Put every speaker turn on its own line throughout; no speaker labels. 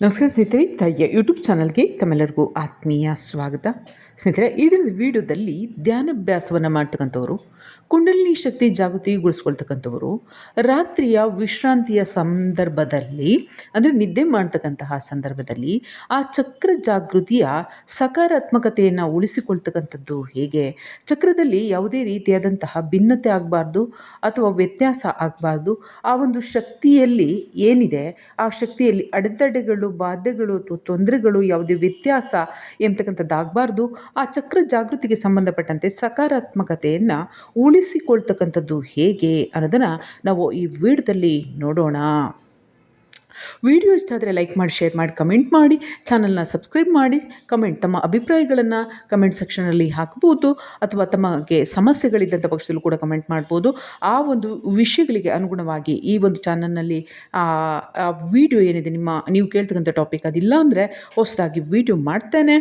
ನಮಸ್ಕಾರ ಸ್ನೇಹಿತರೆ, ತಾಯಿಯ ಯೂಟ್ಯೂಬ್ ಚಾನಲ್ಗೆ ತಮ್ಮೆಲ್ಲರಿಗೂ ಆತ್ಮೀಯ ಸ್ವಾಗತ. ಸ್ನೇಹಿತರೆ ಇದರ ವಿಡಿಯೋದಲ್ಲಿ ಧ್ಯಾನಭ್ಯಾಸವನ್ನು ಮಾಡ್ತಕ್ಕಂಥವ್ರು, ಕುಂಡಲಿನಿ ಶಕ್ತಿ ಜಾಗೃತಿಗೊಳಿಸ್ಕೊಳ್ತಕ್ಕಂಥವರು ರಾತ್ರಿಯ ವಿಶ್ರಾಂತಿಯ ಸಂದರ್ಭದಲ್ಲಿ, ಅಂದರೆ ನಿದ್ದೆ ಮಾಡ್ತಕ್ಕಂತಹ ಸಂದರ್ಭದಲ್ಲಿ ಆ ಚಕ್ರ ಜಾಗೃತಿಯ ಸಕಾರಾತ್ಮಕತೆಯನ್ನು ಉಳಿಸಿಕೊಳ್ತಕ್ಕಂಥದ್ದು ಹೇಗೆ? ಚಕ್ರದಲ್ಲಿ ಯಾವುದೇ ರೀತಿಯಾದಂತಹ ಭಿನ್ನತೆ ಆಗಬಾರ್ದು ಅಥವಾ ವ್ಯತ್ಯಾಸ ಆಗಬಾರ್ದು, ಆ ಒಂದು ಶಕ್ತಿಯಲ್ಲಿ ಏನಿದೆ, ಆ ಶಕ್ತಿಯಲ್ಲಿ ಅಡೆತಡೆಗಳು ಬಾಧೆಗಳು ಅಥವಾ ತೊಂದರೆಗಳು, ಯಾವುದೇ ವ್ಯತ್ಯಾಸ ಎಂಬತಕ್ಕಂಥದ್ದಾಗಬಾರ್ದು ಆ ಚಕ್ರ ಜಾಗೃತಿಗೆ ಸಂಬಂಧಪಟ್ಟಂತೆ ಸಕಾರಾತ್ಮಕತೆಯನ್ನು ಉಳಿಸಿಕೊಳ್ತಕ್ಕಂಥದ್ದು ಹೇಗೆ ಅನ್ನೋದನ್ನು ನಾವು ಈ ವಿಡಿಯೋದಲ್ಲಿ ನೋಡೋಣ. ವಿಡಿಯೋ ಇಷ್ಟ ಆದರೆ ಲೈಕ್ ಮಾಡಿ, ಶೇರ್ ಮಾಡಿ, ಕಮೆಂಟ್ ಮಾಡಿ, ಚಾನಲ್ನ ಸಬ್ಸ್ಕ್ರೈಬ್ ಮಾಡಿ, ಕಮೆಂಟ್ ತಮ್ಮ ಅಭಿಪ್ರಾಯಗಳನ್ನು ಕಮೆಂಟ್ ಸೆಕ್ಷನಲ್ಲಿ ಹಾಕ್ಬೋದು ಅಥವಾ ತಮಗೆ ಸಮಸ್ಯೆಗಳಿದ್ದಂಥ ಪಕ್ಷದಲ್ಲೂ ಕೂಡ ಕಮೆಂಟ್ ಮಾಡ್ಬೋದು. ಆ ಒಂದು ವಿಷಯಗಳಿಗೆ ಅನುಗುಣವಾಗಿ ಈ ಒಂದು ಚಾನಲ್ನಲ್ಲಿ ವಿಡಿಯೋ ಏನಿದೆ ನಿಮ್ಮ, ನೀವು ಕೇಳ್ತಕ್ಕಂಥ ಟಾಪಿಕ್ ಅದಿಲ್ಲ ಅಂದರೆ ಹೊಸದಾಗಿ ವಿಡಿಯೋ ಮಾಡ್ತೇನೆ.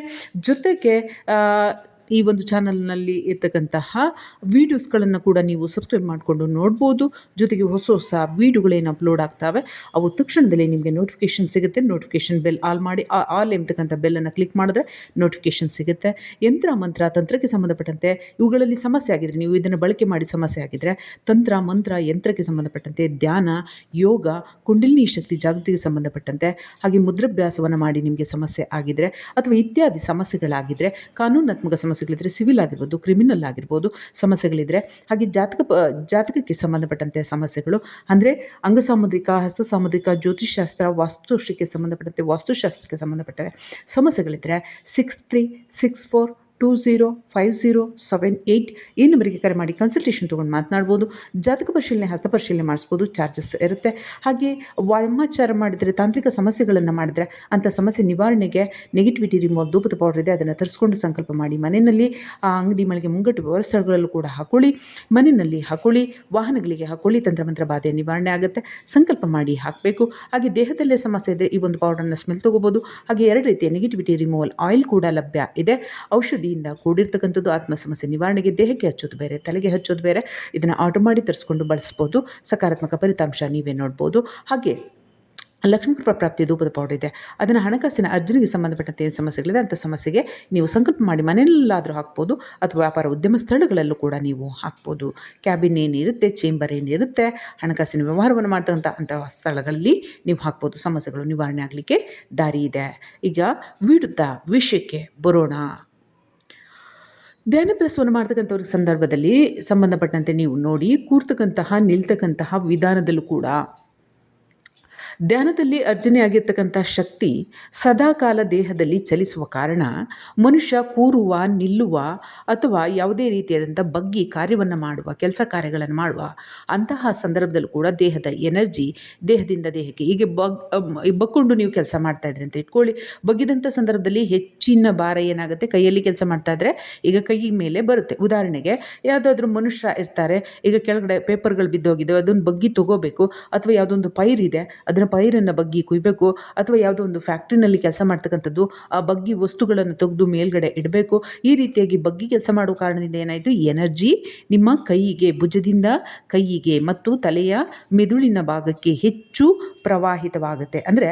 ಜೊತೆಗೆ ಈ ಒಂದು ಚಾನಲ್ನಲ್ಲಿ ಇರ್ತಕ್ಕಂತಹ ವೀಡಿಯೋಸ್ಗಳನ್ನು ಕೂಡ ನೀವು ಸಬ್ಸ್ಕ್ರೈಬ್ ಮಾಡಿಕೊಂಡು ನೋಡ್ಬೋದು. ಜೊತೆಗೆ ಹೊಸ ಹೊಸ ವೀಡಿಯೋಗಳೇನು ಅಪ್ಲೋಡ್ ಆಗ್ತವೆ, ಅವು ತಕ್ಷಣದಲ್ಲೇ ನಿಮಗೆ ನೋಟಿಫಿಕೇಷನ್ ಸಿಗುತ್ತೆ. ನೋಟಿಫಿಕೇಷನ್ ಬೆಲ್ ಆಲ್ ಮಾಡಿ ಆಲ್ ಎಂಬತಕ್ಕಂಥ ಬೆಲ್ಲನ್ನು ಕ್ಲಿಕ್ ಮಾಡಿದ್ರೆ ನೋಟಿಫಿಕೇಷನ್ ಸಿಗುತ್ತೆ. ಯಂತ್ರ ಮಂತ್ರ, ತಂತ್ರಕ್ಕೆ ಸಂಬಂಧಪಟ್ಟಂತೆ ಇವುಗಳಲ್ಲಿ ಸಮಸ್ಯೆ ಆಗಿದ್ರೆ, ನೀವು ಇದನ್ನು ಬಳಕೆ ಮಾಡಿ ಸಮಸ್ಯೆ ಆಗಿದ್ರೆ, ತಂತ್ರ, ಮಂತ್ರ, ಯಂತ್ರಕ್ಕೆ ಸಂಬಂಧಪಟ್ಟಂತೆ ಧ್ಯಾನ, ಯೋಗ, ಕುಂಡಲಿನಿ ಶಕ್ತಿ ಜಾಗೃತಿಗೆ ಸಂಬಂಧಪಟ್ಟಂತೆ ಹಾಗೆ ಮುದ್ರಾಭ್ಯಾಸವನ್ನು ಮಾಡಿ ನಿಮಗೆ ಸಮಸ್ಯೆ ಆಗಿದ್ರೆ ಅಥವಾ ಇತ್ಯಾದಿ ಸಮಸ್ಯೆಗಳಾಗಿದ್ರೆ ಕಾನೂನಾತ್ಮಕ ಸಮಸ್ಯೆಗಳಿದ್ದರೆ ಸಿವಿಲ್ ಆಗಿರ್ಬೋದು ಕ್ರಿಮಿನಲ್ ಆಗಿರ್ಬೋದು ಸಮಸ್ಯೆಗಳಿದ್ದರೆ ಹಾಗೆ ಜಾತಕ ಪ, ಜಾತಕಕ್ಕೆ ಸಂಬಂಧಪಟ್ಟಂತೆ ಸಮಸ್ಯೆಗಳು, ಅಂದರೆ ಅಂಗಸಾಮುದ್ರಿಕ, ಹಸ್ತಸಾಮುದ್ರಿಕ ಜ್ಯೋತಿಷಾಸ್ತ್ರ ವಾಸ್ತುಶಕ್ಕೆ ಸಂಬಂಧಪಟ್ಟಂತೆ ವಾಸ್ತುಶಾಸ್ತ್ರಕ್ಕೆ ಸಂಬಂಧಪಟ್ಟಂತೆ ಸಮಸ್ಯೆಗಳಿದ್ದರೆ six three six four two zero five zero seven eight ಈ ನಂಬರಿಗೆ ಕರೆ ಮಾಡಿ ಕನ್ಸಲ್ಟೇಷನ್ ತೊಗೊಂಡು ಮಾತನಾಡ್ಬೋದು. ಜಾತಕ ಪರಿಶೀಲನೆ, ಹಸ್ತ ಪರಿಶೀಲನೆ ಮಾಡಿಸ್ಬೋದು. ಚಾರ್ಜಸ್ ಇರುತ್ತೆ. ಹಾಗೆ ವಾಮಾಚಾರ ಮಾಡಿದರೆ, ತಾಂತ್ರಿಕ ಸಮಸ್ಯೆಗಳನ್ನು ಮಾಡಿದರೆ, ಅಂಥ ಸಮಸ್ಯೆ ನಿವಾರಣೆಗೆ ನೆಗೆಟಿವಿಟಿ ರಿಮೂವ್ ಧೂಪದ ಪೌಡರ್ ಇದೆ, ಅದನ್ನು ತರಿಸ್ಕೊಂಡು ಸಂಕಲ್ಪ ಮಾಡಿ. ಮನೆಯಲ್ಲಿ, ಆ, ಅಂಗಡಿ ಮಳಿಗೆ ಮುಂಗಟ್ಟು ವ್ಯವಸ್ಥೆಗಳಲ್ಲೂ ಕೂಡ ಹಾಕೊಳ್ಳಿ. ಮನೆಯಲ್ಲಿ ಹಾಕೊಳ್ಳಿ, ವಾಹನಗಳಿಗೆ ಹಾಕೊಳ್ಳಿ, ತಂತ್ರಮಂತ್ರ ಬಾಧೆ ನಿವಾರಣೆ ಆಗುತ್ತೆ. ಸಂಕಲ್ಪ ಮಾಡಿ ಹಾಕಬೇಕು. ಹಾಗೆ ದೇಹದಲ್ಲೇ ಸಮಸ್ಯೆ ಇದ್ದರೆ ಈ ಒಂದು ಪೌಡರ್ನ ಸ್ಮೆಲ್ ತೊಗೋಬೋದು. ಹಾಗೆ ಎರಡು ರೀತಿಯ ನೆಗೆಟಿವಿಟಿ ರಿಮೂವಲ್ ಆಯಿಲ್ ಕೂಡ ಲಭ್ಯ ಇದೆ. ಔಷಧಿಯಿಂದ ಕೂಡಿರ್ತಕ್ಕಂಥದ್ದು ಆತ್ಮ ಸಮಸ್ಯೆ ನಿವಾರಣೆಗೆ ದೇಹಕ್ಕೆ ಹಚ್ಚೋದು ಬೇರೆ, ತಲೆಗೆ ಹಚ್ಚೋದು ಬೇರೆ, ಇದನ್ನು ಆರ್ಡರ್ ಮಾಡಿ ತರಿಸ್ಕೊಂಡು ಬಳಸ್ಬೋದು. ಸಕಾರಾತ್ಮಕ ಫಲಿತಾಂಶ ನೀವೇ ನೋಡ್ಬೋದು. ಹಾಗೆ ಲಕ್ಷ್ಮೀ ಕೃಪಾ ಪ್ರಾಪ್ತಿ ಧೂಪದ ಪೌಡರ್ ಇದೆ. ಅದನ್ನು ಹಣಕಾಸಿನ ಅರ್ಜುನಿಗೆ ಸಂಬಂಧಪಟ್ಟಂತೆ ಏನು ಸಮಸ್ಯೆಗಳಿದೆ ಅಂಥ ಸಮಸ್ಯೆಗೆ ನೀವು ಸಂಕಲ್ಪ ಮಾಡಿ ಮನೆಯಲ್ಲಾದರೂ ಹಾಕ್ಬೋದು ಅಥವಾ ವ್ಯಾಪಾರ ಉದ್ಯಮ ಸ್ಥಳಗಳಲ್ಲೂ ಕೂಡ ನೀವು ಹಾಕ್ಬೋದು. ಕ್ಯಾಬಿನ್ ಏನಿರುತ್ತೆ ಚೇಂಬರ್ ಏನಿರುತ್ತೆ, ಹಣಕಾಸಿನ ವ್ಯವಹಾರವನ್ನು ಮಾಡ್ತಕ್ಕಂಥ ಅಂತಹ ಸ್ಥಳಗಳಲ್ಲಿ ನೀವು ಹಾಕ್ಬೋದು. ಸಮಸ್ಯೆಗಳು ನಿವಾರಣೆ ಆಗಲಿಕ್ಕೆ ದಾರಿ ಇದೆ. ಈಗ ವಿರುದ್ಧ ವಿಷಯಕ್ಕೆ ಬರೋಣ. ಧ್ಯಾನಾಭ್ಯಾಸವನ್ನು ಮಾಡ್ತಕ್ಕಂಥವ್ರ ಸಂದರ್ಭದಲ್ಲಿ ಸಂಬಂಧಪಟ್ಟಂತೆ ನೀವು ನೋಡಿ ಕೂರ್ತಕ್ಕಂತಹ ನಿಲ್ತಕ್ಕಂತಹ ವಿಧಾನದಲ್ಲೂ ಕೂಡ ಧ್ಯಾನದಲ್ಲಿ ಅರ್ಜನೆ ಆಗಿರ್ತಕ್ಕಂಥ ಶಕ್ತಿ ಸದಾಕಾಲ ದೇಹದಲ್ಲಿ ಚಲಿಸುವ ಕಾರಣ ಮನುಷ್ಯ ಕೂರುವ, ನಿಲ್ಲುವ ಅಥವಾ ಯಾವುದೇ ರೀತಿಯಾದಂಥ ಬಗ್ಗಿ ಕಾರ್ಯವನ್ನು ಮಾಡುವ, ಕೆಲಸ ಕಾರ್ಯಗಳನ್ನು ಮಾಡುವ ಅಂತಹ ಸಂದರ್ಭದಲ್ಲೂ ಕೂಡ ದೇಹದ ಎನರ್ಜಿ ದೇಹದಿಂದ ದೇಹಕ್ಕೆ ಹೀಗೆ ಬಗ್ ಬಗ್ಕೊಂಡು ನೀವು ಕೆಲಸ ಮಾಡ್ತಾ ಅಂತ ಇಟ್ಕೊಳ್ಳಿ. ಬಗ್ಗಿದಂಥ ಸಂದರ್ಭದಲ್ಲಿ ಹೆಚ್ಚಿನ ಭಾರ ಏನಾಗುತ್ತೆ? ಕೈಯಲ್ಲಿ ಕೆಲಸ ಮಾಡ್ತಾ ಇದ್ರೆ ಈಗ ಕೈ ಮೇಲೆ ಬರುತ್ತೆ. ಉದಾಹರಣೆಗೆ ಯಾವುದಾದ್ರೂ ಮನುಷ್ಯ ಇರ್ತಾರೆ, ಈಗ ಕೆಳಗಡೆ ಪೇಪರ್ಗಳು ಬಿದ್ದೋಗಿದ್ದಾವೆ ಅದನ್ನು ಬಗ್ಗಿ ತಗೋಬೇಕು ಅಥವಾ ಯಾವುದೊಂದು ಪೈರ್ ಇದೆ, ಅದನ್ನು ಪೈರನ್ನು ಬಗ್ಗಿ ಕುಯ್ಬೇಕು ಅಥವಾ ಯಾವುದೋ ಒಂದು ಫ್ಯಾಕ್ಟ್ರಿನಲ್ಲಿ ಕೆಲಸ ಮಾಡ್ತಕ್ಕಂಥದ್ದು, ಆ ಬಗ್ಗಿ ವಸ್ತುಗಳನ್ನು ತೆಗೆದು ಮೇಲ್ಗಡೆ ಇಡಬೇಕು. ಈ ರೀತಿಯಾಗಿ ಬಗ್ಗಿ ಕೆಲಸ ಮಾಡುವ ಕಾರಣದಿಂದ ಏನಾಯಿತು? ಎನರ್ಜಿ ನಿಮ್ಮ ಕೈಗೆ, ಭುಜದಿಂದ ಕೈಯಿಗೆ ಮತ್ತು ತಲೆಯ ಮೆದುಳಿನ ಭಾಗಕ್ಕೆ ಹೆಚ್ಚು ಪ್ರವಾಹಿತವಾಗುತ್ತೆ. ಅಂದರೆ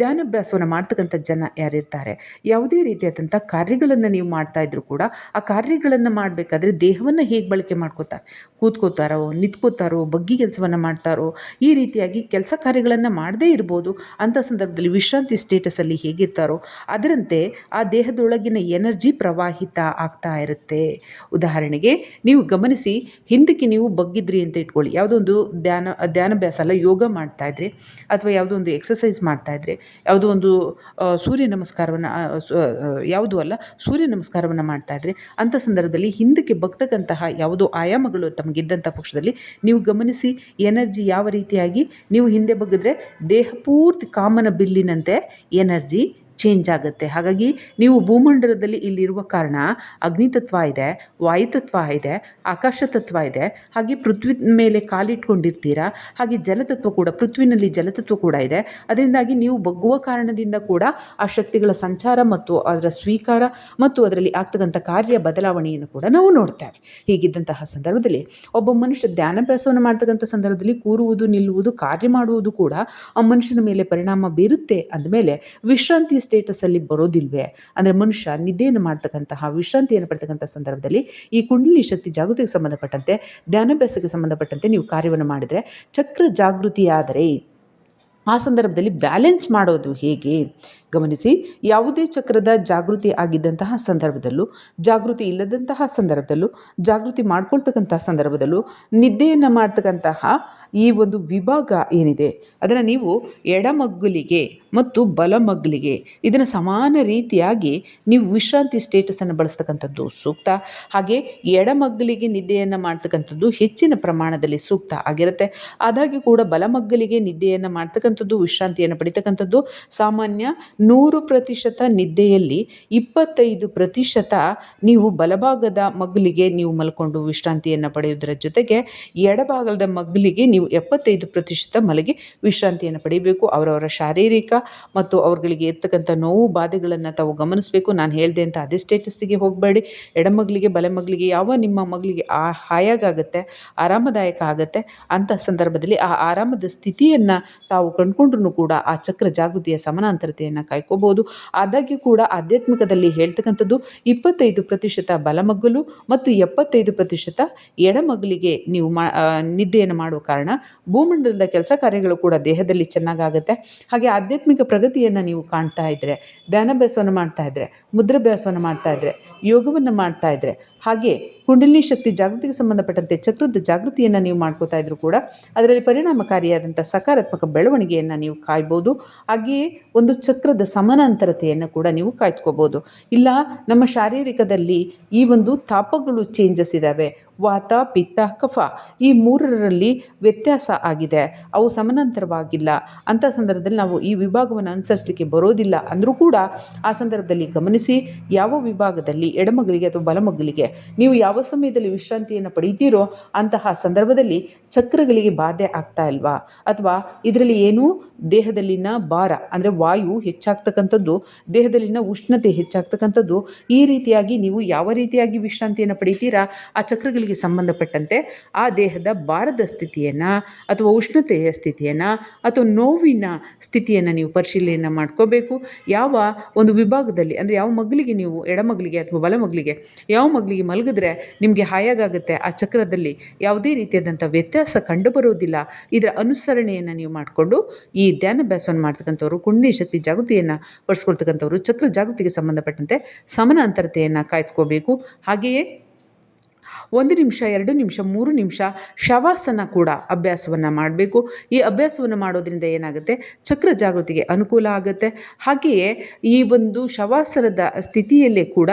ಧ್ಯಾನಾಭ್ಯಾಸವನ್ನು ಮಾಡ್ತಕ್ಕಂಥ ಜನ ಯಾರಿರ್ತಾರೆ? ಯಾವುದೇ ರೀತಿಯಾದಂಥ ಕಾರ್ಯಗಳನ್ನು ನೀವು ಮಾಡ್ತಾ ಇದ್ರು ಕೂಡ, ಆ ಕಾರ್ಯಗಳನ್ನು ಮಾಡಬೇಕಾದ್ರೆ ದೇಹವನ್ನು ಹೇಗೆ ಬಳಕೆ ಮಾಡ್ಕೋತಾರೆ? ಕೂತ್ಕೋತಾರೋ, ನಿಂತ್ಕೋತಾರೋ, ಬಗ್ಗಿ ಕೆಲಸವನ್ನು ಮಾಡ್ತಾರೋ, ಈ ರೀತಿಯಾಗಿ ಕೆಲಸ ಕಾರ್ಯಗಳನ್ನು ಮಾಡದೇ ಇರ್ಬೋದು ಅಂಥ ಸಂದರ್ಭದಲ್ಲಿ ವಿಶ್ರಾಂತಿ ಸ್ಟೇಟಸಲ್ಲಿ ಹೇಗಿರ್ತಾರೋ ಅದರಂತೆ ಆ ದೇಹದೊಳಗಿನ ಎನರ್ಜಿ ಪ್ರವಾಹಿತ ಆಗ್ತಾ ಇರುತ್ತೆ. ಉದಾಹರಣೆಗೆ ನೀವು ಗಮನಿಸಿ ಹಿಂದಕ್ಕೆ ನೀವು ಬಗ್ಗಿದ್ರಿ ಅಂತ ಇಟ್ಕೊಳ್ಳಿ. ಯಾವುದೋ ಒಂದು ಧ್ಯಾನ, ಧ್ಯಾನಾಭ್ಯಾಸ ಅಲ್ಲ, ಯೋಗ ಮಾಡ್ತಾ ಅಥವಾ ಯಾವುದೋ ಒಂದು ಎಕ್ಸಸೈಸ್ ಮಾಡ್ತಾ ಯಾವುದೋ ಒಂದು ಸೂರ್ಯ ನಮಸ್ಕಾರವನ್ನು ಯಾವುದೂ ಅಲ್ಲ, ಸೂರ್ಯ ನಮಸ್ಕಾರವನ್ನು ಮಾಡ್ತಾ ಅಂಥ ಸಂದರ್ಭದಲ್ಲಿ ಹಿಂದಕ್ಕೆ ಬಗ್ತಕ್ಕಂತಹ ಯಾವುದೋ ಆಯಾಮಗಳು ತಮಗಿದ್ದಂಥ ಪಕ್ಷದಲ್ಲಿ ನೀವು ಗಮನಿಸಿ ಎನರ್ಜಿ ಯಾವ ರೀತಿಯಾಗಿ ನೀವು ಹಿಂದೆ ಬಗ್ಗಿದ್ರೆ ದೇಹ ಪೂರ್ತಿ ಕಾಮನ ಬಿಲ್ಲಿನಂತೆ ಎನರ್ಜಿ ಚೇಂಜ್ ಆಗುತ್ತೆ. ಹಾಗಾಗಿ ನೀವು ಭೂಮಂಡಲದಲ್ಲಿ ಇಲ್ಲಿರುವ ಕಾರಣ ಅಗ್ನಿತತ್ವ ಇದೆ ವಾಯುತತ್ವ ಇದೆ, ಆಕಾಶ ತತ್ವ ಇದೆ, ಹಾಗೆ ಪೃಥ್ವಿ ಮೇಲೆ ಕಾಲಿಟ್ಕೊಂಡಿರ್ತೀರಾ, ಹಾಗೆ ಜಲತತ್ವ ಕೂಡ, ಪೃಥ್ವಿನಲ್ಲಿ ಜಲತತ್ವ ಕೂಡ ಇದೆ. ಅದರಿಂದಾಗಿ ನೀವು ಬಗ್ಗುವ ಕಾರಣದಿಂದ ಕೂಡ ಆ ಶಕ್ತಿಗಳ ಸಂಚಾರ ಮತ್ತು ಅದರ ಸ್ವೀಕಾರ ಮತ್ತು ಅದರಲ್ಲಿ ಆಗ್ತಕ್ಕಂಥ ಕಾರ್ಯ ಬದಲಾವಣೆಯನ್ನು ಕೂಡ ನಾವು ನೋಡ್ತೇವೆ. ಹೀಗಿದ್ದಂತಹ ಸಂದರ್ಭದಲ್ಲಿ ಒಬ್ಬ ಮನುಷ್ಯ ಧ್ಯಾನಾಭ್ಯಾಸವನ್ನು ಮಾಡ್ತಕ್ಕಂಥ ಸಂದರ್ಭದಲ್ಲಿ ಕೂರುವುದು, ನಿಲ್ಲುವುದು, ಕಾರ್ಯ ಮಾಡುವುದು ಕೂಡ ಆ ಮನುಷ್ಯನ ಮೇಲೆ ಪರಿಣಾಮ ಬೀರುತ್ತೆ. ಅಂದಮೇಲೆ ವಿಶ್ರಾಂತಿ ಸ್ಟೇಟಸಲ್ಲಿ ಬರೋದಿಲ್ವೇ? ಅಂದರೆ ಮನುಷ್ಯ ನಿದ್ದೆಯನ್ನು ಮಾಡ್ತಕ್ಕಂತಹ, ವಿಶ್ರಾಂತಿಯನ್ನು ಪಡ್ತಕ್ಕಂಥ ಸಂದರ್ಭದಲ್ಲಿ ಈ ಕುಂಡಲಿ ಶಕ್ತಿ ಜಾಗೃತಿಗೆ ಸಂಬಂಧಪಟ್ಟಂತೆ, ಧ್ಯಾನಾಭ್ಯಾಸಕ್ಕೆ ಸಂಬಂಧಪಟ್ಟಂತೆ ನೀವು ಕಾರ್ಯವನ್ನು ಮಾಡಿದರೆ ಚಕ್ರ ಜಾಗೃತಿಯಾದರೆ ಆ ಸಂದರ್ಭದಲ್ಲಿ ಬ್ಯಾಲೆನ್ಸ್ ಮಾಡೋದು ಹೇಗೆ? ಗಮನಿಸಿ, ಯಾವುದೇ ಚಕ್ರದ ಜಾಗೃತಿ ಆಗಿದ್ದಂತಹ ಸಂದರ್ಭದಲ್ಲೂ, ಜಾಗೃತಿ ಇಲ್ಲದಂತಹ ಸಂದರ್ಭದಲ್ಲೂ, ಜಾಗೃತಿ ಮಾಡ್ಕೊಳ್ತಕ್ಕಂತಹ ಸಂದರ್ಭದಲ್ಲೂ, ನಿದ್ದೆಯನ್ನು ಮಾಡ್ತಕ್ಕಂತಹ ಈ ಒಂದು ವಿಭಾಗ ಏನಿದೆ, ಅದನ್ನು ನೀವು ಎಡಮಗ್ಗಲಿಗೆ ಮತ್ತು ಬಲಮಗ್ಗಲಿಗೆ ಇದನ್ನು ಸಮಾನ ರೀತಿಯಾಗಿ ನೀವು ವಿಶ್ರಾಂತಿ ಸ್ಟೇಟಸನ್ನು ಬಳಸ್ತಕ್ಕಂಥದ್ದು ಸೂಕ್ತ. ಹಾಗೆ ಎಡಮಗ್ಗಲಿಗೆ ನಿದ್ದೆಯನ್ನು ಮಾಡ್ತಕ್ಕಂಥದ್ದು ಹೆಚ್ಚಿನ ಪ್ರಮಾಣದಲ್ಲಿ ಸೂಕ್ತ ಆಗಿರುತ್ತೆ. ಆದಾಗ್ಯೂ ಕೂಡ ಬಲಮಗ್ಗಲಿಗೆ ನಿದ್ದೆಯನ್ನು ಮಾಡ್ತಕ್ಕಂಥದ್ದು, ವಿಶ್ರಾಂತಿಯನ್ನು ಪಡಿತಕ್ಕಂಥದ್ದು ಸಾಮಾನ್ಯ ನೂರು ಪ್ರತಿಶತ ನಿದ್ದೆಯಲ್ಲಿ ಇಪ್ಪತ್ತೈದು ಪ್ರತಿಶತ ನೀವು ಬಲಭಾಗದ ಮಗ್ಗಲಿಗೆ ನೀವು ಮಲ್ಕೊಂಡು ವಿಶ್ರಾಂತಿಯನ್ನು ಪಡೆಯುವುದರ ಜೊತೆಗೆ ಎಡಭಾಗದ ಮಗ್ಗಲಿಗೆ ನೀವು ಎಪ್ಪತ್ತೈದು ಪ್ರತಿಶತ ಮಲಗಿ ವಿಶ್ರಾಂತಿಯನ್ನು ಪಡೆಯಬೇಕು. ಅವರವರ ಶಾರೀರಿಕ ಮತ್ತು ಅವ್ರುಗಳಿಗೆ ಇರ್ತಕ್ಕಂಥ ನೋವು ಬಾಧೆಗಳನ್ನು ತಾವು ಗಮನಿಸಬೇಕು. ನಾನು ಹೇಳಿದೆ ಅಂತ ಅದೇ ಸ್ಟೇಟಸ್ಸಿಗೆ ಹೋಗಬೇಡಿ. ಎಡಮಗ್ಲಿಗೆ, ಬಲಮಗ್ಲಿಗೆ, ಯಾವ ನಿಮ್ಮ ಮಗಳಿಗೆ ಆ ಹಾಯಾಗುತ್ತೆ ಆರಾಮದಾಯಕ ಆಗುತ್ತೆ ಅಂಥ ಸಂದರ್ಭದಲ್ಲಿ ಆ ಆರಾಮದ ಸ್ಥಿತಿಯನ್ನು ತಾವು ಕಂಡುಕೊಂಡ್ರೂ ಕೂಡ ಆ ಚಕ್ರ ಜಾಗೃತಿಯ ಸಮಾನಾಂತರತೆಯನ್ನು ಕಾಯ್ಕೋಬೋದು ಆದಾಗ್ಯೂ ಕೂಡ ಆಧ್ಯಾತ್ಮಿಕದಲ್ಲಿ ಹೇಳ್ತಕ್ಕಂಥದ್ದು ಇಪ್ಪತ್ತೈದು ಪ್ರತಿಶತ ಬಲಮಗ್ಗಲು ಮತ್ತು ಎಪ್ಪತ್ತೈದು ಪ್ರತಿಶತ ಎಡಮಗಲಿಗೆ ನೀವು ಮಾ ನಿದ್ದೆಯನ್ನು ಮಾಡುವ ಕಾರಣ ಭೂಮಂಡಲದ ಕೆಲಸ ಕಾರ್ಯಗಳು ಕೂಡ ದೇಹದಲ್ಲಿ ಚೆನ್ನಾಗಾಗುತ್ತೆ. ಹಾಗೆ ಆಧ್ಯಾತ್ಮಿಕ ಪ್ರಗತಿಯನ್ನು ನೀವು ಕಾಣ್ತಾ ಇದ್ದರೆ ಧ್ಯಾನಾಭ್ಯಾಸವನ್ನು ಮಾಡ್ತಾ ಇದ್ದರೆ ಮುದ್ರಾಭ್ಯಾಸವನ್ನು ಮಾಡ್ತಾ ಇದ್ದರೆ ಯೋಗವನ್ನು ಮಾಡ್ತಾ ಇದ್ದರೆ ಹಾಗೆ ಕುಂಡಲಿನಿ ಶಕ್ತಿ ಜಾಗೃತಿಗೆ ಸಂಬಂಧಪಟ್ಟಂತೆ ಚಕ್ರದ ಜಾಗೃತಿಯನ್ನು ನೀವು ಮಾಡ್ಕೋತಾ ಇದ್ದರೂ ಕೂಡ ಅದರಲ್ಲಿ ಪರಿಣಾಮಕಾರಿಯಾದಂಥ ಸಕಾರಾತ್ಮಕ ಬೆಳವಣಿಗೆಯನ್ನು ನೀವು ಕಾಯ್ಬೋದು. ಹಾಗೆಯೇ ಒಂದು ಚಕ್ರದ ಸಮಾನಾಂತರತೆಯನ್ನು ಕೂಡ ನೀವು ಕಾಯ್ದುಕೋಬೋದು. ಇಲ್ಲ, ನಮ್ಮ ಶಾರೀರಿಕದಲ್ಲಿ ಈ ಒಂದು ತಾಪಗಳು ಚೇಂಜಸ್ ಇದ್ದಾವೆ ವಾತ, ಪಿತ್ತ, ಕಫ ಈ ಮೂರರಲ್ಲಿ ವ್ಯತ್ಯಾಸ ಆಗಿದೆ. ಅವು ಸಮನಂತರವಾಗಿಲ್ಲ. ಅಂಥ ಸಂದರ್ಭದಲ್ಲಿ ನಾವು ಈ ವಿಭಾಗವನ್ನು ಅನುಸರಿಸಲಿಕ್ಕೆ ಬರೋದಿಲ್ಲ ಅಂದರೂ ಕೂಡ ಆ ಸಂದರ್ಭದಲ್ಲಿ ಗಮನಿಸಿ ಯಾವ ವಿಭಾಗದಲ್ಲಿ ಎಡಮಗಲಿಗೆ ಅಥವಾ ಬಲಮಗಲಿಗೆ ನೀವು ಯಾವ ಸಮಯದಲ್ಲಿ ವಿಶ್ರಾಂತಿಯನ್ನು ಪಡೆಯುತ್ತೀರೋ ಅಂತಹ ಸಂದರ್ಭದಲ್ಲಿ ಚಕ್ರಗಳಿಗೆ ಬಾಧೆ ಆಗ್ತಾ ಇಲ್ವಾ? ಅಥವಾ ಇದರಲ್ಲಿ ಏನು? ದೇಹದಲ್ಲಿನ ಭಾರ ಅಂದರೆ ವಾಯು ಹೆಚ್ಚಾಗ್ತಕ್ಕಂಥದ್ದು, ದೇಹದಲ್ಲಿನ ಉಷ್ಣತೆ ಹೆಚ್ಚಾಗ್ತಕ್ಕಂಥದ್ದು ಈ ರೀತಿಯಾಗಿ ನೀವು ಯಾವ ರೀತಿಯಾಗಿ ವಿಶ್ರಾಂತಿಯನ್ನು ಪಡಿತೀರಾ ಆ ಚಕ್ರಗಳಿಗೆ ಸಂಬಂಧಪಟ್ಟಂತೆ ಆ ದೇಹದ ಭಾರದ ಸ್ಥಿತಿಯನ್ನು ಅಥವಾ ಉಷ್ಣತೆಯ ಸ್ಥಿತಿಯನ್ನು ಅಥವಾ ನೋವಿನ ಸ್ಥಿತಿಯನ್ನು ನೀವು ಪರಿಶೀಲನೆ ಮಾಡ್ಕೋಬೇಕು. ಯಾವ ಒಂದು ವಿಭಾಗದಲ್ಲಿ ಅಂದರೆ ಯಾವ ಮಗಳಿಗೆ ನೀವು ಎಡಮಗಳಿಗೆ ಅಥವಾ ಬಲ ಮಗಳಿಗೆ ಯಾವ ಮಗಳಿಗೆ ಮಲಗಿದ್ರೆ ನಿಮಗೆ ಹಾಯಾಗುತ್ತೆ ಆ ಚಕ್ರದಲ್ಲಿ ಯಾವುದೇ ರೀತಿಯಾದಂಥ ವ್ಯತ್ಯಾಸ ಕಂಡುಬರೋದಿಲ್ಲ ಇದರ ಅನುಸರಣೆಯನ್ನು ನೀವು ಮಾಡಿಕೊಂಡು ಈ ಧ್ಯಾನಾಭ್ಯಾಸವನ್ನು ಮಾಡ್ತಕ್ಕಂಥವ್ರು ಕುಂಡಿ ಶಕ್ತಿ ಜಾಗೃತಿಯನ್ನು ಪಡಿಸ್ಕೊಳ್ತಕ್ಕಂಥವ್ರು, ಚಕ್ರ ಜಾಗೃತಿಗೆ ಸಂಬಂಧಪಟ್ಟಂತೆ ಸಮಾನಾಂತರತೆಯನ್ನು ಕಾಯ್ದುಕೋಬೇಕು. ಹಾಗೆಯೇ ಒಂದು ನಿಮಿಷ, ಎರಡು ನಿಮಿಷ, ಮೂರು ನಿಮಿಷ ಶವಾಸನ ಕೂಡ ಅಭ್ಯಾಸವನ್ನು ಮಾಡಬೇಕು. ಈ ಅಭ್ಯಾಸವನ್ನು ಮಾಡೋದ್ರಿಂದ ಏನಾಗುತ್ತೆ? ಚಕ್ರ ಜಾಗೃತಿಗೆ ಅನುಕೂಲ ಆಗುತ್ತೆ. ಹಾಗೆಯೇ ಈ ಒಂದು ಶವಾಸನದ ಸ್ಥಿತಿಯಲ್ಲೇ ಕೂಡ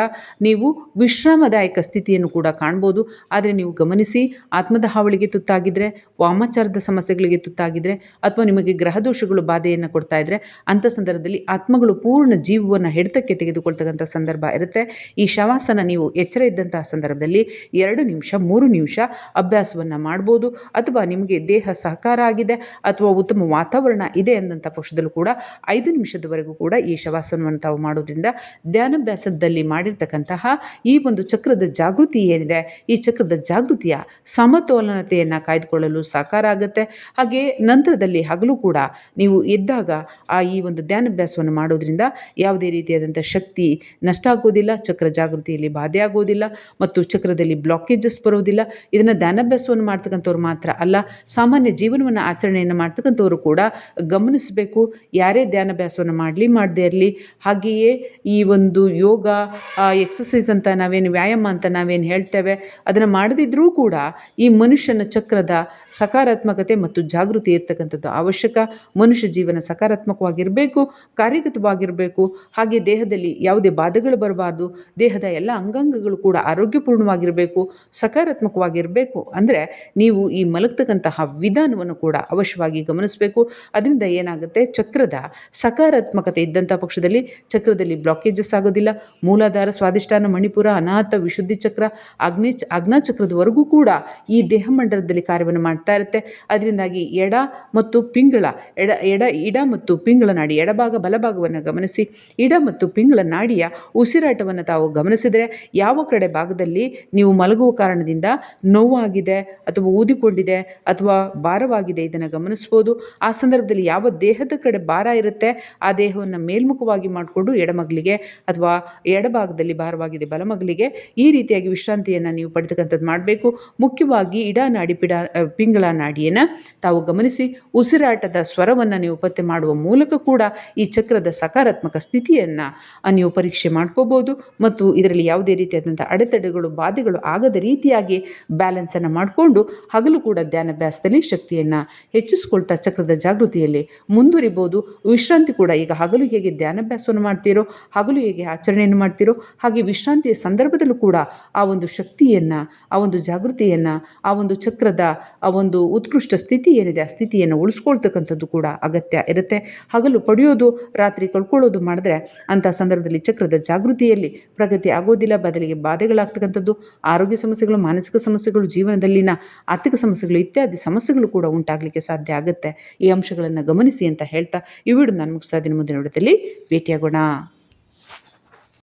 ನೀವು ವಿಶ್ರಾಮದಾಯಕ ಸ್ಥಿತಿಯನ್ನು ಕೂಡ ಕಾಣ್ಬೋದು. ಆದರೆ ನೀವು ಗಮನಿಸಿ, ಆತ್ಮದ ಹಾವಳಿಗೆ ತುತ್ತಾಗಿದ್ದರೆ ವಾಮಾಚಾರದ ಸಮಸ್ಯೆಗಳಿಗೆ ತುತ್ತಾಗಿದ್ದರೆ ಅಥವಾ ನಿಮಗೆ ಗ್ರಹದೋಷಗಳು ಬಾಧೆಯನ್ನು ಕೊಡ್ತಾ ಇದ್ದರೆ ಅಂಥ ಸಂದರ್ಭದಲ್ಲಿ ಆತ್ಮಗಳು ಪೂರ್ಣ ಜೀವವನ್ನು ಹಿಡಿತಕ್ಕೆ ತೆಗೆದುಕೊಳ್ತಕ್ಕಂಥ ಸಂದರ್ಭ ಇರುತ್ತೆ. ಈ ಶವಾಸನ ನೀವು ಎಚ್ಚರ ಇದ್ದಂತಹ ಸಂದರ್ಭದಲ್ಲಿ ಎರಡು ನಿಮಿಷ, ಮೂರು ನಿಮಿಷ ಅಭ್ಯಾಸವನ್ನು ಮಾಡ್ಬೋದು. ಅಥವಾ ನಿಮಗೆ ದೇಹ ಸಹಕಾರ ಆಗಿದೆ ಅಥವಾ ಉತ್ತಮ ವಾತಾವರಣ ಇದೆ ಅಂದಂಥ ಪಕ್ಷದಲ್ಲೂ ಕೂಡ ಐದು ನಿಮಿಷದವರೆಗೂ ಕೂಡ ಈ ಶವಾಸನವನ್ನು ತಾವು ಮಾಡೋದ್ರಿಂದ ಧ್ಯಾನಾಭ್ಯಾಸದಲ್ಲಿ ಮಾಡಿರ್ತಕ್ಕಂತಹ ಈ ಒಂದು ಚಕ್ರದ ಜಾಗೃತಿ ಏನಿದೆ, ಈ ಚಕ್ರದ ಜಾಗೃತಿಯ ಸಮತೋಲನತೆಯನ್ನು ಕಾಯ್ದುಕೊಳ್ಳಲು ಸಾಕಾರ ಆಗುತ್ತೆ. ಹಾಗೆ ನಂತರದಲ್ಲಿ ಹಗಲು ಕೂಡ ನೀವು ಎದ್ದಾಗ ಆ ಈ ಒಂದು ಧ್ಯಾನಾಭ್ಯಾಸವನ್ನು ಮಾಡೋದ್ರಿಂದ ಯಾವುದೇ ರೀತಿಯಾದಂಥ ಶಕ್ತಿ ನಷ್ಟ ಆಗೋದಿಲ್ಲ, ಚಕ್ರ ಜಾಗೃತಿಯಲ್ಲಿ ಬಾಧೆ ಆಗೋದಿಲ್ಲ ಮತ್ತು ಚಕ್ರದಲ್ಲಿ ಬ್ಲಾಕೇಜಸ್ ಬರೋದಿಲ್ಲ. ಇದನ್ನು ಧ್ಯಾನಾಭ್ಯಾಸವನ್ನು ಮಾಡ್ತಕ್ಕಂಥವ್ರು ಮಾತ್ರ ಅಲ್ಲ, ಸಾಮಾನ್ಯ ಜೀವನವನ್ನು ಆಚರಣೆಯನ್ನು ಮಾಡ್ತಕ್ಕಂಥವ್ರು ಕೂಡ ಗಮನಿಸಬೇಕು. ಯಾರೇ ಧ್ಯಾನಾಭ್ಯಾಸವನ್ನು ಮಾಡಲಿ, ಮಾಡದೇ ಇರಲಿ. ಹಾಗೆಯೇ ಈ ಒಂದು ಯೋಗ ಎಕ್ಸಸೈಸ್ ಅಂತ ನಾವೇನು ವ್ಯಾಯಾಮ ಅಂತ ನಾವೇನು ಹೇಳ್ತೇವೆ, ಅದನ್ನು ಮಾಡದಿದ್ದರೂ ಕೂಡ ಈ ಮನುಷ್ಯನ ಚಕ್ರದ ಸಕಾರಾತ್ಮಕತೆ ಮತ್ತು ಜಾಗೃತಿ ಇರ್ತಕ್ಕಂಥದ್ದು ಅವಶ್ಯಕ. ಮನುಷ್ಯ ಜೀವನ ಸಕಾರಾತ್ಮಕವಾಗಿರಬೇಕು, ಕಾರ್ಯಗತವಾಗಿರಬೇಕು. ಹಾಗೆ ದೇಹದಲ್ಲಿ ಯಾವುದೇ ಬಾಧೆಗಳು ಬರಬಾರ್ದು. ದೇಹದ ಎಲ್ಲ ಅಂಗಾಂಗಗಳು ಕೂಡ ಆರೋಗ್ಯಪೂರ್ಣವಾಗಿರಬೇಕು. ಸಕಾರಾತ್ಮಕವಾಗಿರಬೇಕು. ಅಂದರೆ ನೀವು ಈ ಮಲಗ್ತಕ್ಕಂತಹ ವಿಧಾನವನ್ನು ಕೂಡ ಅವಶ್ಯವಾಗಿ ಗಮನಿಸಬೇಕು. ಅದರಿಂದ ಏನಾಗುತ್ತೆ? ಚಕ್ರದ ಸಕಾರಾತ್ಮಕತೆ ಇದ್ದಂಥ ಪಕ್ಷದಲ್ಲಿ ಚಕ್ರದಲ್ಲಿ ಬ್ಲಾಕೇಜಸ್ ಆಗೋದಿಲ್ಲ. ಮೂಲಾಧಾರ ಸ್ವಾದಿಷ್ಟಾನ ಮಣಿಪುರ, ಅನಾಥ, ವಿಶುದ್ಧಿ ಚಕ್ರ, ಅಗ್ನಿ ಚಕ್ರದವರೆಗೂ ಕೂಡ ಈ ದೇಹ ಮಂಡಲದಲ್ಲಿ ಕಾರ್ಯವನ್ನು ಮಾಡ್ತಾ ಇರುತ್ತೆ. ಅದರಿಂದಾಗಿ ಎಡ ಮತ್ತು ಪಿಂಗಳ, ಎಡ ಎಡ, ಇಡ ಮತ್ತು ಪಿಂಗಳ ನಾಡಿ, ಎಡಭಾಗ, ಬಲಭಾಗವನ್ನು ಗಮನಿಸಿ. ಇಡ ಮತ್ತು ಪಿಂಗಳ ನಾಡಿಯ ಉಸಿರಾಟವನ್ನು ತಾವು ಗಮನಿಸಿದರೆ ಯಾವ ಕಡೆ ಭಾಗದಲ್ಲಿ ನೀವು ಮಲಗುವ ಕಾರಣದಿಂದ ನೋವಾಗಿದೆ ಅಥವಾ ಊದಿಕೊಂಡಿದೆ ಅಥವಾ ಭಾರವಾಗಿದೆ ಇದನ್ನು ಗಮನಿಸ್ಬೋದು. ಆ ಸಂದರ್ಭದಲ್ಲಿ ಯಾವ ದೇಹದ ಕಡೆ ಭಾರ ಇರುತ್ತೆ, ಆ ದೇಹವನ್ನು ಮೇಲ್ಮುಖವಾಗಿ ಮಾಡಿಕೊಂಡು ಎಡಮಗ್ಲಿಗೆ ಅಥವಾ ಎಡಭಾಗದಲ್ಲಿ ಭಾರವಾಗಿದೆ ಬಲಮಗ್ಲಿಗೆ ಈ ರೀತಿಯಾಗಿ ವಿಶ್ರಾಂತಿಯನ್ನು ನೀವು ಪಡೆದಕ್ಕಂಥದ್ದು ಮಾಡಬೇಕು. ಮುಖ್ಯವಾಗಿ ಇಡ ನಾಡಿ ಪಿಡ ಪಿಂಗಳ ನಾಡಿಯನ್ನು ತಾವು ಗಮನಿಸಿ, ಉಸಿರಾಟದ ಸ್ವರವನ್ನು ನೀವು ಪತ್ತೆ ಮಾಡುವ ಮೂಲಕ ಕೂಡ ಈ ಚಕ್ರದ ಸಕಾರಾತ್ಮಕ ಸ್ಥಿತಿಯನ್ನು ನೀವು ಪರೀಕ್ಷೆ ಮಾಡ್ಕೋಬೋದು. ಮತ್ತು ಇದರಲ್ಲಿ ಯಾವುದೇ ರೀತಿಯಾದಂಥ ಅಡೆತಡೆಗಳು, ಬಾಧೆಗಳು ಆಗದ ರೀತಿಯಾಗಿ ಬ್ಯಾಲೆನ್ಸನ್ನು ಮಾಡಿಕೊಂಡು ಹಗಲು ಕೂಡ ಧ್ಯಾನಭ್ಯಾಸದಲ್ಲಿ ಶಕ್ತಿಯನ್ನು ಹೆಚ್ಚಿಸ್ಕೊಳ್ತಾ ಚಕ್ರದ ಜಾಗೃತಿಯಲ್ಲಿ ಮುಂದುವರಿಬೋದು. ವಿಶ್ರಾಂತಿ ಕೂಡ ಈಗ ಹಗಲು ಹೇಗೆ ಧ್ಯಾನಭ್ಯಾಸವನ್ನು ಮಾಡ್ತೀರೋ, ಹಗಲು ಹೇಗೆ ಆಚರಣೆಯನ್ನು ಮಾಡ್ತೀರೋ, ಹಾಗೆ ವಿಶ್ರಾಂತಿಯ ಸಂದರ್ಭದಲ್ಲೂ ಕೂಡ ಆ ಒಂದು ಶಕ್ತಿಯನ್ನು, ಆ ಒಂದು ಜಾಗೃತಿಯನ್ನು, ಆ ಒಂದು ಚಕ್ರದ, ಆ ಒಂದು ಉತ್ಕೃಷ್ಟ ಸ್ಥಿತಿ ಏನಿದೆ, ಆ ಸ್ಥಿತಿಯನ್ನು ಉಳಿಸ್ಕೊಳ್ತಕ್ಕಂಥದ್ದು ಕೂಡ ಅಗತ್ಯ ಇರುತ್ತೆ. ಹಗಲು ಪಡೆಯೋದು, ರಾತ್ರಿ ಕಳ್ಕೊಳ್ಳೋದು ಮಾಡಿದ್ರೆ ಅಂಥ ಸಂದರ್ಭದಲ್ಲಿ ಚಕ್ರದ ಜಾಗೃತಿಯಲ್ಲಿ ಪ್ರಗತಿ ಆಗೋದಿಲ್ಲ, ಬದಲಿಗೆ ಬಾಧೆಗಳಾಗ್ತಕ್ಕಂಥದ್ದು, ಆರೋಗ್ಯ ಸಮಸ್ಯೆಗಳು, ಮಾನಸಿಕ ಸಮಸ್ಯೆಗಳು, ಜೀವನದಲ್ಲಿನ ಆರ್ಥಿಕ ಸಮಸ್ಯೆಗಳು ಇತ್ಯಾದಿ ಸಮಸ್ಯೆಗಳು ಕೂಡ ಉಂಟಾಗಲಿಕ್ಕೆ ಸಾಧ್ಯ ಆಗುತ್ತೆ. ಈ ಅಂಶಗಳನ್ನು ಗಮನಿಸಿ ಅಂತ ಹೇಳ್ತಾ ಈ ನಾನು ಮುಗಿಸ್ತಾ ಇದ್ದೀನಿ. ಮುಂದಿನ ವಿಡಿಯೋದಲ್ಲಿ ಭೇಟಿಯಾಗೋಣ.